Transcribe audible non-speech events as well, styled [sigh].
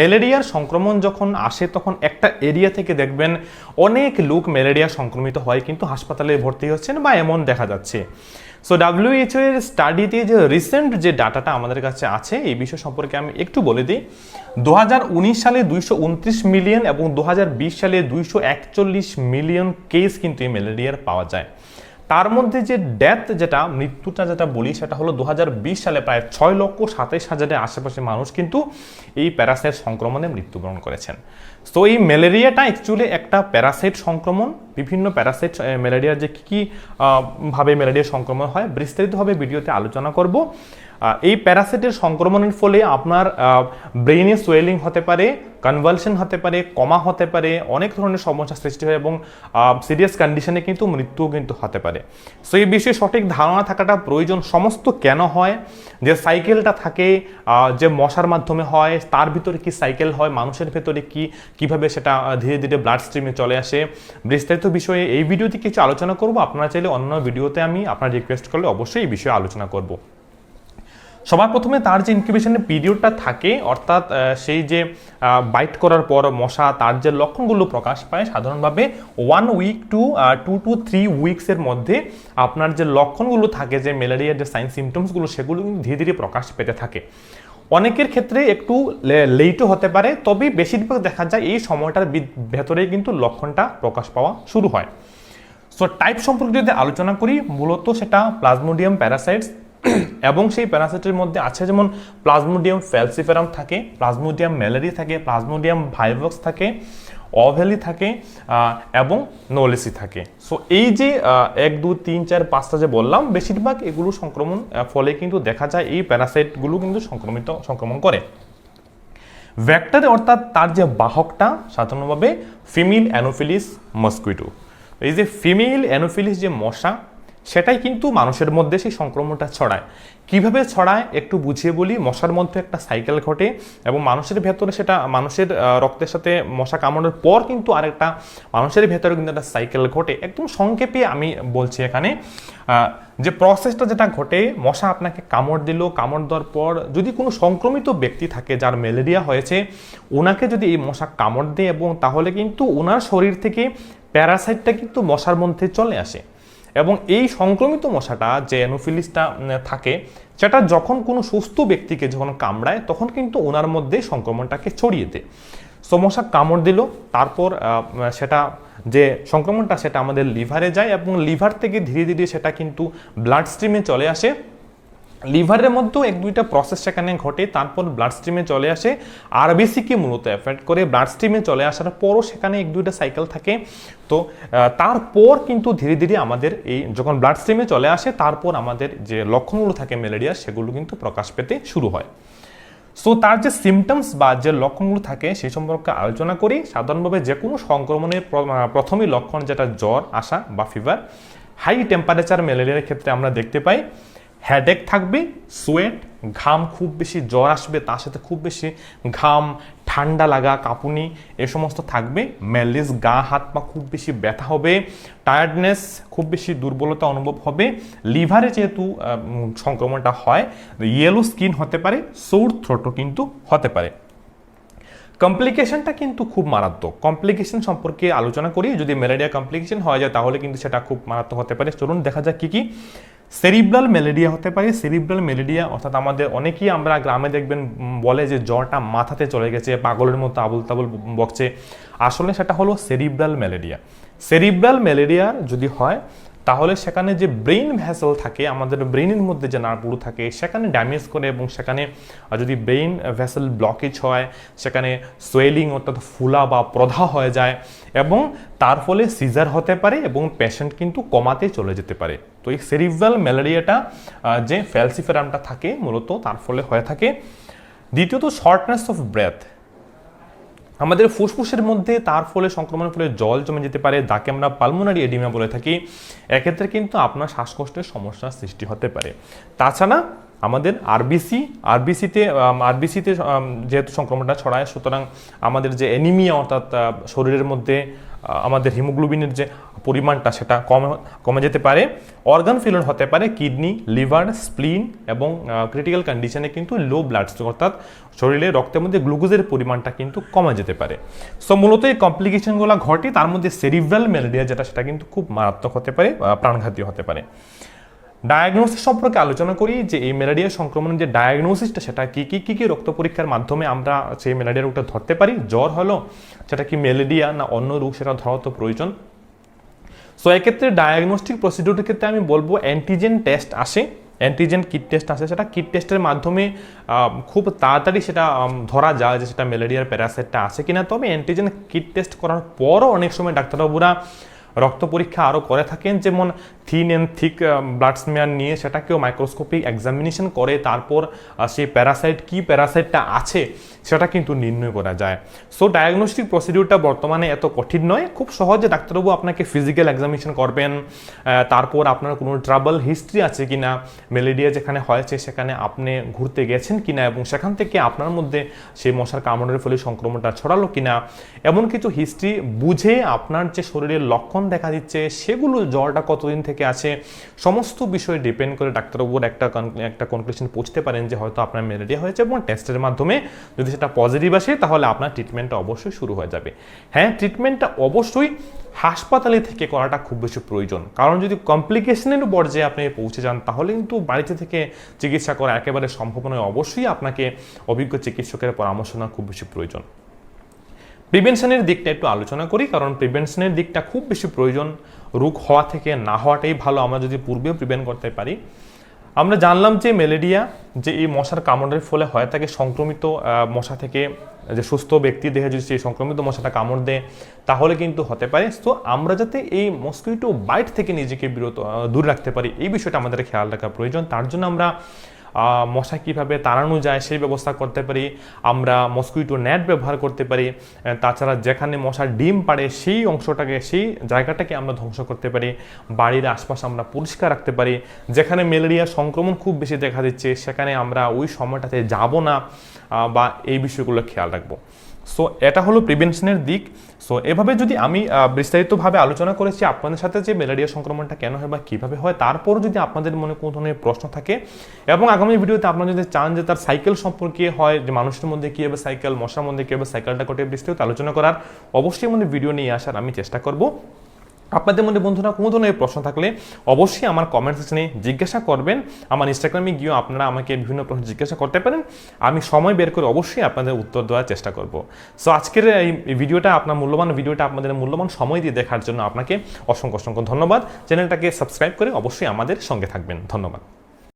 ম্যালেরিয়ার সংক্রমণ যখন আসে, তখন একটা এরিয়া থেকে দেখবেন অনেক লোক ম্যালেরিয়া সংক্রমিত হয়, কিন্তু হাসপাতালে ভর্তি হচ্ছেন বা এমন দেখা যাচ্ছে। সো ডাব্লিউএইচও এর স্টাডিতে যে রিসেন্ট যে ডাটাটা আমাদের কাছে আছে, এই বিষয় সম্পর্কে আমি একটু বলে দিই। দু হাজার উনিশ সালে দুইশো উনত্রিশ মিলিয়ন এবং দু হাজার বিশ সালে দুইশো একচল্লিশ মিলিয়ন কেস কিন্তু এই ম্যালেরিয়ার পাওয়া যায়। তার মধ্যে যে ডেথ যেটা, মৃত্যুটা যেটা বলি, সেটা হলো দু হাজার বিশ সালে প্রায় ছয় লক্ষ সাতাইশ হাজারের আশেপাশে মানুষ কিন্তু এই প্যারাসাইট সংক্রমণে মৃত্যুবরণ করেছেন। তো এই ম্যালেরিয়াটা অ্যাকচুয়ালি একটা প্যারাসাইট সংক্রমণ বিভিন্ন প্যারাসাইট ম্যালেরিয়ার যে কী কী ভাবে ম্যালেরিয়া সংক্রমণ হয়, বিস্তারিতভাবে ভিডিওতে আলোচনা করব। এই প্যারাসাইটের সংক্রমণের ফলে আপনার ব্রেইনে সোয়েলিং হতে পারে, কনভালশন হতে পারে, কমা হতে পারে, অনেক ধরনের সমস্যা সৃষ্টি হয় এবং সিরিয়াস কন্ডিশনে কিন্তু মৃত্যুও কিন্তু হতে পারে। সো এই বিষয়ে সঠিক ধারণা থাকাটা প্রয়োজন, সমস্ত কেন হয়, যে সাইকেলটা থাকে যে মশার মাধ্যমে হয়, তার ভিতরে কি সাইকেল হয়, মানুষের ভেতরে কি, কীভাবে সেটা ধীরে ধীরে ব্লাড স্ট্রিমে চলে আসে, বিস্তারিত বিষয়ে এই ভিডিওতে কিছু আলোচনা করব। আপনারা চাইলে অন্য ভিডিওতে আমি আপনার রিকোয়েস্ট করলে অবশ্যই এই বিষয়ে আলোচনা করব। সবার প্রথমে তার যে ইনকিউবেশনের পিরিয়ডটা থাকে, অর্থাৎ সেই যে বাইট করার পর মশা, তার যে লক্ষণগুলো প্রকাশ পায়, সাধারণভাবে one week two two two three উইকসের মধ্যে আপনার যে লক্ষণগুলো থাকে, যে ম্যালেরিয়ার যে সাইন সিমটমসগুলো সেগুলো কিন্তু ধীরে ধীরে প্রকাশ পেতে থাকে। অনেকের ক্ষেত্রে একটু লেটও হতে পারে, তবে বেশিরভাগ দেখা যায় এই সময়টার ভেতরেই কিন্তু লক্ষণটা প্রকাশ পাওয়া শুরু হয়। সো টাইপ সম্পর্কে যদি আলোচনা করি, মূলত সেটা প্লাজমোডিয়াম প্যারাসাইটস [clears throat] এবং সেই প্যারাসাইটের মধ্যে আছে যেমন প্লাজমোডিয়াম ফ্যালসিফেরাম থাকে, প্লাজমোডিয়াম ম্যালেরিয়া থাকে, প্লাজমোডিয়াম ভাইভক্স থাকে অভেলি থাকে এবং নলেসি থাকে। সো এই যে এক দু তিন, চার, পাঁচটা যে বললাম, বেশিরভাগ এগুলো সংক্রমণ ফলে কিন্তু দেখা যায় এই প্যারাসাইটগুলো কিন্তু সংক্রমিত, সংক্রমণ করে। ভ্যাক্টারে অর্থাৎ তার যে বাহকটা, সাধারণভাবে ফিমেল অ্যানোফিলিস মস্কুইটো এই যে ফিমেল অ্যানোফিলিস যে মশা সেটাই কিন্তু মানুষের মধ্যে সেই সংক্রমণটা ছড়ায়। কীভাবে ছড়ায় একটু বুঝিয়ে বলি, মশার মধ্যে একটা সাইকেল ঘটে এবং মানুষের ভেতরে সেটা, মানুষের রক্তের সাথে মশা কামড়ের পর কিন্তু আরেকটা মানুষের ভেতরে কিন্তু একটা সাইকেল ঘটে। একদম সংক্ষেপে আমি বলছি এখানে যে প্রসেসটা যেটা ঘটে, মশা আপনাকে কামড় দিল, কামড় দেওয়ার পর যদি কোনো সংক্রমিত ব্যক্তি থাকে যার ম্যালেরিয়া হয়েছে ওনাকে যদি এই মশা কামড় দেয় এবং তাহলে কিন্তু ওনার শরীর থেকে প্যারাসাইটটা কিন্তু মশার মধ্যে চলে আসে। এবং এই সংক্রমিত মশাটা যে অ্যানোফিলিসটা থাকে, সেটা যখন কোনো সুস্থ ব্যক্তিকে যখন কামড়ায়, তখন কিন্তু ওনার মধ্যে সংক্রমণটাকে ছড়িয়ে দেয়। সো মশা কামড় দিল, তারপর সেটা যে সংক্রমণটা, সেটা আমাদের লিভারে যায় এবং লিভার থেকে ধীরে ধীরে সেটা কিন্তু ব্লাড স্ট্রিমে চলে আসে। লিভারের মধ্যেও এক দুইটা প্রসেস সেখানে ঘটে, তারপর ব্লাড স্ট্রিমে চলে আসে। আরবিসিকে মূলত এফেক্ট করে ব্লাড স্ট্রিমে চলে আসার পরও সেখানে এক দুইটা সাইকেল থাকে। তো তারপর কিন্তু ধীরে ধীরে আমাদের এই যখন ব্লাড স্ট্রিমে চলে আসে, তারপর আমাদের যে লক্ষণগুলো থাকে ম্যালেরিয়া সেগুলো কিন্তু প্রকাশ পেতে শুরু হয়। সো তার যে সিমটমস বা যে লক্ষণগুলো থাকে, সেই সম্পর্কে আলোচনা করি। সাধারণভাবে যে কোনো সংক্রমণের প্র- প্রথমই লক্ষণ যেটা জ্বর আসা বা ফিভার হাই টেম্পারেচার ম্যালেরিয়ার ক্ষেত্রে আমরা দেখতে পাই। হেডেক থাকবে সোয়েট ঘাম খুব বেশি জ্বর আসবে, তার সাথে খুব বেশি ঘাম, ঠান্ডা লাগা, কাঁপুনি, এ সমস্ত থাকবে। ম্যালিস গা, হাত, পা খুব বেশি ব্যথা হবে টায়ার্ডনেস খুব বেশি দুর্বলতা অনুভব হবে। লিভারে যেহেতু সংক্রমণটা হয় ইয়েলো স্কিন হতে পারে সৌর থ্রোটও কিন্তু হতে পারে। কমপ্লিকেশনটা কিন্তু খুব মারাত্মক। কমপ্লিকেশন সম্পর্কে আলোচনা করি, যদি ম্যালেরিয়া কমপ্লিকেশন হয়ে যায় তাহলে কিন্তু সেটা খুব মারাত্মক হতে পারে। চলুন দেখা যাক কি কি সেরিব্রাল ম্যালেরিয়া হতে পারে সেরিব্রাল ম্যালেরিয়া অর্থাৎ আমাদের অনেকেই আমরা গ্রামে দেখবেন বলে যে জ্বরটা মাথাতে চলে গেছে, পাগলের মতো আবুল তাবুল বকছে। আসলে সেটা হলো সেরিব্রাল ম্যালেরিয়া সেরিব্রাল ম্যালেরিয়া যদি হয়, তাহলে সেখানে যে ব্রেইন ভ্যাসেল থাকে, আমাদের ব্রেইনের মধ্যে যে নার্ভগুলো থাকে, সেখানে ড্যামেজ করে এবং সেখানে যদি ব্রেইন ভ্যাসেল ব্লকেজ হয়, সেখানে সোয়েলিং অর্থাৎ ফুলা বা প্রধা হয়ে যায় এবং তার ফলে সিজার হতে পারে এবং পেশেন্ট কিন্তু কমাতে চলে যেতে পারে। তো এই সেরিভাল ম্যালেরিয়াটা যে ফ্যালসিফেরামটা থাকে, মূলত তার ফলে হয়ে থাকে। দ্বিতীয়ত শর্টনেস অফ ব্রেথ আমাদের ফুসফুসের মধ্যে তার ফলে সংক্রমণের ফলে জল জমে যেতে পারে, যাকে আমরা পালমোনারি এডিমা বলে থাকি। এক্ষেত্রে কিন্তু আপনার শ্বাসকষ্টের সমস্যার সৃষ্টি হতে পারে। তাছাড়া আমাদের আরবিসি আরবিসিতে আরবিসিতে যেহেতু সংক্রমণটা ছড়ায়, সুতরাং আমাদের যে অ্যানিমিয়া অর্থাৎ শরীরের মধ্যে আমাদের হিমোগ্লোবিনের যে পরিমাণটা সেটা কমে কমে যেতে পারে। অর্গান ফেলিওর হতে পারে কিডনি লিভার স্প্লিন এবং ক্রিটিক্যাল কন্ডিশনে কিন্তু লো ব্লাড অর্থাৎ শরীরে রক্তের মধ্যে গ্লুকোজের পরিমাণটা কিন্তু কমে যেতে পারে। সো মূলত এই কমপ্লিকেশনগুলো ঘটে, তার মধ্যে সেরিব্রাল ম্যালেরিয়া যেটা, সেটা কিন্তু খুব মারাত্মক হতে পারে প্রাণঘাতী হতে পারে। ডায়াগনোসিস সম্পর্কে আলোচনা করি যে এই ম্যালেরিয়া সংক্রমণের যে ডায়াগনোসিসটা সেটা কি কি, কী কী রক্ত পরীক্ষার মাধ্যমে আমরা সেই ম্যালেরিয়া রোগটা ধরতে পারি? জ্বর হলো, সেটা কি ম্যালেরিয়া না অন্য রোগ, সেটা ধরা তো প্রয়োজন। সো এক্ষেত্রে ডায়াগনস্টিক প্রসিডিউরের ক্ষেত্রে আমি বলব অ্যান্টিজেন টেস্ট আসে। অ্যান্টিজেন কিট টেস্ট আসে, সেটা কিট টেস্টের মাধ্যমে খুব তাড়াতাড়ি সেটা ধরা যায় যে সেটা ম্যালেরিয়ার প্যারাসাইটটা আছে কিনা। তবে অ্যান্টিজেন কিট টেস্ট করার পরও অনেক সময় ডাক্তারবাবুরা রক্ত পরীক্ষা আরও করে থাকেন, যেমন thin and thick blood smear নিয়ে সেটাকেও মাইক্রোস্কোপিক এক্সামিনেশন করে তারপর সেই প্যারাসাইট কি প্যারাসাইটটা আছে সেটা কিন্তু নির্ণয় করা যায়। সো ডায়াগনস্টিক প্রসিডিউরটা বর্তমানে এত কঠিন নয়, খুব সহজে ডাক্তারবাবু আপনাকে ফিজিক্যাল এক্সামিনেশন করবেন তারপর আপনার কোনো ট্রাভেল হিস্ট্রি আছে কিনা ম্যালেরিয়া যেখানে হয়েছে সেখানে আপনি ঘুরতে গেছেন কিনা এবং সেখান থেকে আপনার মধ্যে সেই মশার কামড়ের ফলে সংক্রমণটা ছড়ালো কিনা, এমন কিছু হিস্ট্রি বুঝে আপনার যে শরীরের লক্ষণ দেখা দিচ্ছে সেগুলো জ্বরটা কতদিন থেকে আছে, সমস্ত বিষয়ে ডিপেন্ড করে ডাক্তারবাবুর একটা একটা কনক্লুশন পৌঁছতে পারেন যে হয়তো আপনার ম্যালেরিয়া হয়েছে এবং টেস্টের মাধ্যমে যদি সেটা পজিটিভ আসে, তাহলে আপনার ট্রিটমেন্টটা অবশ্যই শুরু হয়ে যাবে। হ্যাঁ ট্রিটমেন্টটা অবশ্যই হাসপাতালে থেকে করাটা খুব বেশি প্রয়োজন। কারণ যদি কমপ্লিকেশনের পর্যায়ে আপনি পৌঁছে যান, তাহলে কিন্তু বাড়িতে থেকে চিকিৎসা করা একেবারে সম্ভব নয়। অবশ্যই আপনাকে অভিজ্ঞ চিকিৎসকের পরামর্শ নেওয়া খুব বেশি প্রয়োজন। প্রিভেনশনের দিকটা একটু আলোচনা করি, কারণ প্রিভেনশনের দিকটা খুব বেশি প্রয়োজন রোগ হওয়া থেকে না হওয়াটাই ভালো আমরা যদি পূর্বেও প্রিভেন্ট করতে পারি। আমরা জানলাম যে ম্যালেরিয়া যে এই মশার কামড়ের ফলে হয় থাকে সংক্রমিত মশা থেকে যে সুস্থ ব্যক্তি দেহে যদি সেই সংক্রমিত মশাটা কামড় দেয়, তাহলে কিন্তু হতে পারে। তো আমরা যাতে এই মস্কিটো বাইট থেকে নিজেকে বিরত দূরে রাখতে পারি, এই বিষয়টা আমাদের খেয়াল রাখা প্রয়োজন। তার জন্য আমরা মশা কীভাবে তাড়ানো যায় সেই ব্যবস্থা করতে পারি, আমরা মস্কুইটো নেট ব্যবহার করতে পারি তাছাড়া যেখানে মশা ডিম পাড়ে সেই অংশটাকে, সেই জায়গাটাকে আমরা ধ্বংস করতে পারি, বাড়ির আশপাশ আমরা পরিষ্কার রাখতে পারি, যেখানে ম্যালেরিয়া সংক্রমণ খুব বেশি দেখা দিচ্ছে, সেখানে আমরা ওই সময়টাতে যাব না বা এই বিষয়গুলো খেয়াল রাখব। সো এটা হলো প্রিভেনশনের দিক। সো এভাবে যদি আমি বিস্তারিতভাবে আলোচনা করেছি, আপনাদের সাথে যে ম্যালেরিয়া সংক্রমণটা কেন হয় বা কীভাবে হয়, তারপর যদি আপনাদের মনে কোনো ধরনের প্রশ্ন থাকে, এবং আগামী ভিডিওতে আপনারা যদি চান যে তার সাইকেল সম্পর্কে হয়, যে মানুষের মধ্যে কীভাবে সাইকেল মশার মধ্যে কীভাবে সাইকেলটা কটে বিস্তারিত আলোচনা করার, অবশ্যই আমাদের ভিডিও নিয়ে আসার আমি চেষ্টা করব। আপনাদের মধ্যে বন্ধুরা কোনো ধরনের প্রশ্ন থাকলে অবশ্যই আমার কমেন্ট সেকশনে জিজ্ঞাসা করবেন। আমার ইনস্টাগ্রামে গিয়েও আপনারা আমাকে বিভিন্ন প্রশ্ন জিজ্ঞাসা করতে পারেন। আমি সময় বের করে অবশ্যই আপনাদের উত্তর দেওয়ার চেষ্টা করব। সো আজকের এই ভিডিওটা, আপনার মূল্যবান ভিডিওটা, আপনাদের মূল্যবান সময় দিয়ে দেখার জন্য আপনাকে অসংখ্য অসংখ্য ধন্যবাদ। চ্যানেলটাকে সাবস্ক্রাইব করে অবশ্যই আমাদের সঙ্গে থাকবেন। ধন্যবাদ।